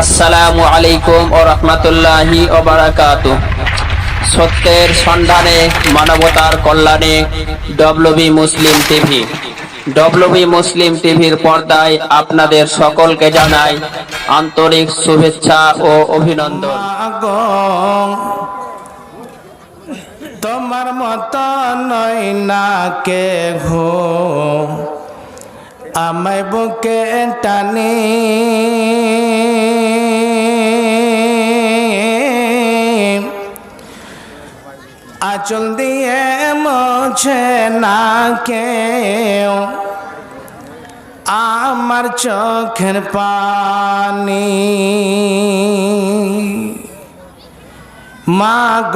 আসসালামু আলাইকুম ও রহমতুল্লাহি ওবারাকাতু সত্যের সন্ধানে, মানবতার কল্যাণে ডব্লবি মুসলিম টিভি। ডব্লবি মুসলিম টিভির পর্দায় আপনাদের সকলকে জানাই আন্তরিক শুভেচ্ছা ও অভিনন্দন। তোমার মত নয় না কে ঘো আমায় বুকে টানি আচল দিয়ে মোছে না কেউ। আমার চোখের পানি। মাগ,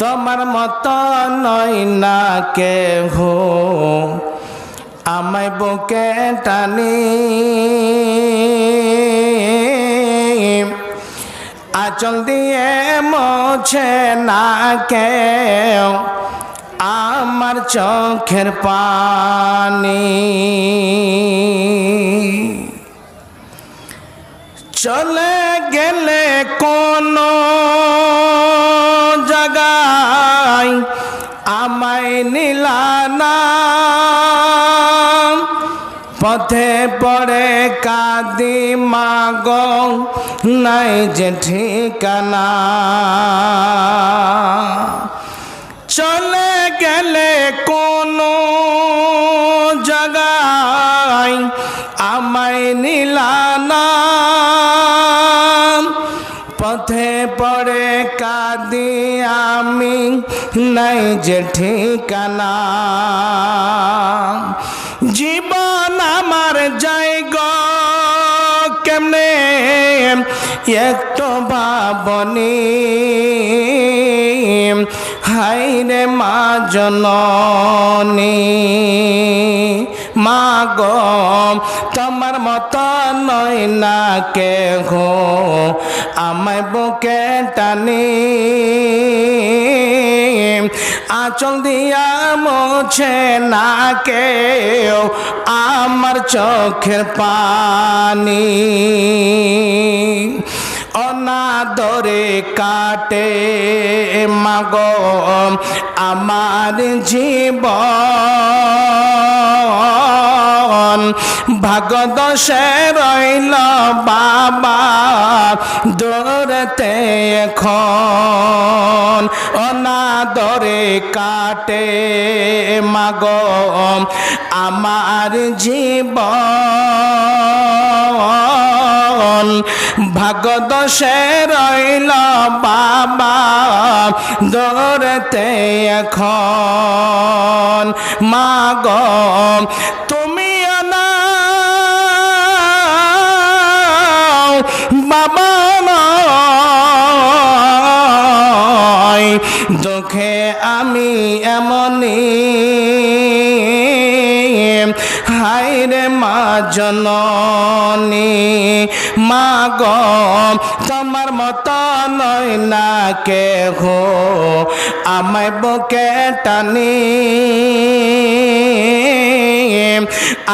তোমার মত নয় না কে হো আমায় বুকে টানি। আচল দিয়ে মোছে না কেউ আমার চোখের পানি। চলে গেলে কোন জায়গায় আমায় নিলানা পথে পড়ে কাদি মাগ, নাই যে ঠিকানা। চলে গেলে কোনো জায়গায় আমায় নিলানা পথে পড়ে কাদি আমি, নাই যে ঠিকানা। একটু ভাবনি হাই রে মা জননী। মা গো তোমার মত নয় না কে গো আমায় বুকে টানি, আচল দিয়া মোছে না কেউ আমার চোখের পানি। অনাদরে কাটে মাগ, আমার জীবন। ভাগদশে রইল বাবা দৌড়তে এখন অনাদরে কাটে মাগ আমার জীবন। ভাগদশে রইল বাবা দৌড়তে এখন মাগ তুমি বাবা দুঃখে আমি এমনই। হাই রে মা জননী। মা গ, তোমার মত নয় না কে হো আমায় বুকে টানি।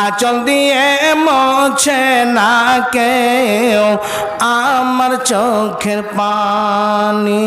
আচল দিয়ে মোছে না কেউ। আমার চোখের পানি।